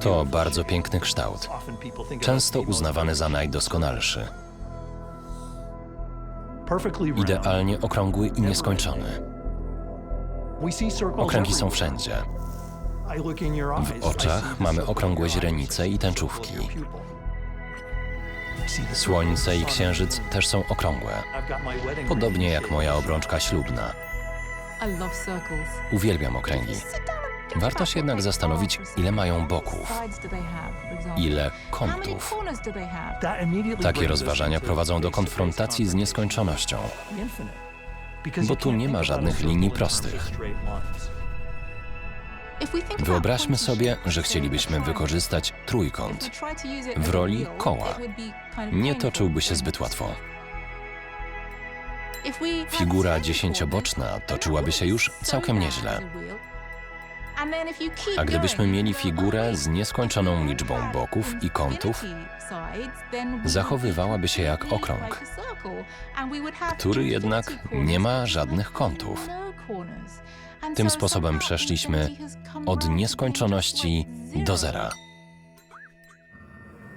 To bardzo piękny kształt, często uznawany za najdoskonalszy. Idealnie okrągły i nieskończony. Okręgi są wszędzie. W oczach mamy okrągłe źrenice i tęczówki. Słońce i księżyc też są okrągłe, podobnie jak moja obrączka ślubna. Uwielbiam okręgi. Warto się jednak zastanowić, ile mają boków, ile kątów. Takie rozważania prowadzą do konfrontacji z nieskończonością, bo tu nie ma żadnych linii prostych. Wyobraźmy sobie, że chcielibyśmy wykorzystać trójkąt. w roli koła. Nie toczyłby się zbyt łatwo. Figura dziesięcioboczna toczyłaby się już całkiem nieźle. A gdybyśmy mieli figurę z nieskończoną liczbą boków i kątów, zachowywałaby się jak okrąg, który jednak nie ma żadnych kątów. Tym sposobem przeszliśmy od nieskończoności do zera.